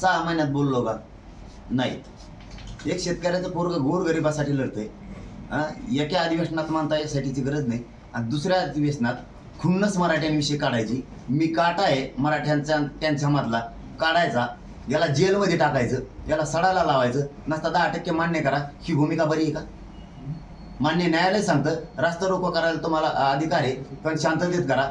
सहा महिन्यात बोललो का? नाही एक शेतकऱ्याचं पोरग गोरगरिबासाठी लढतंय. एका अधिवेशनात मानता यासाठीची गरज नाही. आणि दुसऱ्या अधिवेशनात खुन्नस मराठ्यांविषयी काढायची. मी काटा आहे मराठ्यांचा त्यांच्या मधला. काढायचा. याला जेलमध्ये टाकायचं. याला सडाला लावायचं. नसता दहा टक्के मान्य करा. ही भूमिका बरी आहे का? मान्य न्यायालय सांगतं रास्ता रोको करायला तुम्हाला अधिकार आहे पण शांततेत करा.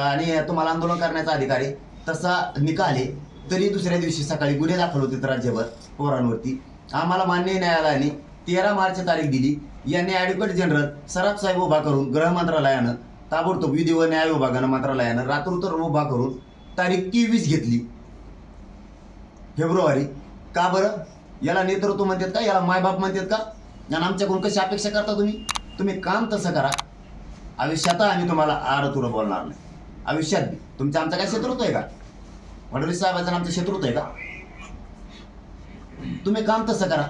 आणि तुम्हाला आंदोलन करण्याचा अधिकार आहे. तसा निकाल आहे. तरी दुसऱ्या दिवशी सकाळी गुन्हे दाखल होते राज्यभर पोरांवरती. आम्हाला मान्य न्यायालयाने तेरा मार्च तारीख दिली. यांनी ॲडव्होकेट जनरल सराफ साहेब उभा करून गृह मंत्रालयानं ताबडतोब विधी व न्याय विभागानं मंत्रालयानं रात्रोतर उभा करून तारीख तेवीस घेतली. फेब्रुवारी. का बरं? याला नेतृत्व म्हणतात का? याला मायबाप म्हणतात का? आणि आमच्याकडून कशी अपेक्षा करता तुम्ही? तुम्ही काम तसं करा. आयुष्यात आम्ही तुम्हाला आरतुरं बोलणार नाही. आयुष्यात तुमचा तुमचं आमचं काय शत्रुत्व आहे का? फडणवीस साहेबांचं आणि आमचं शत्रुत्व आहे का? तुम्ही काम तसं करा.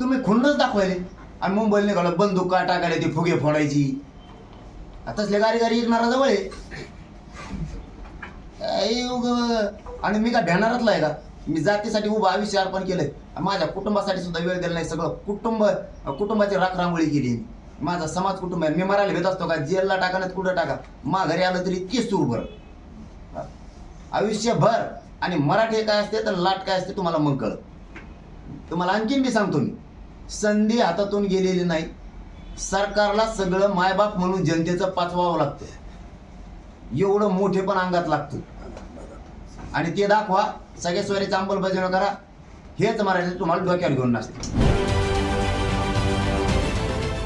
तुम्ही खुन्नच दाखवायले. आणि मुंबईला निघालो बंदूक का टाकायला ती फुगे फोडायची. आताच गाडी गाडी ऐकणारा जवळ आहे. आणि मी का भ्यानारातला आहे का? मी जातीसाठी उभं आयुष्य अर्पण केलंय. माझ्या कुटुंबासाठी सुद्धा वेळ दिला नाही सगळं. कुटुंब कुटुंबाची राखरांगोळी केली माझा समाज कुटुंब आहे. मी मरायला भेट असतो का? जेलला टाका नाही कुठं टाका? मा घरी आलं तरी केस सूर भर आयुष्यभर आणि मराठी काय असते तर लाट काय असते तुम्हाला मग कळत. तुम्हाला आणखीन मी सांगतो मी. संधी हातातून गेलेली नाही. सरकारला सगळं मायबाप म्हणून जनतेचं पाचवावं लागतं एवढं मोठे पण अंगात लागतं. आणि ते दाखवा सगळ्या सोयरीचं अंमलबजावणी करा. हेच मराठी तुम्हाला डोक्यावर घेऊन नसते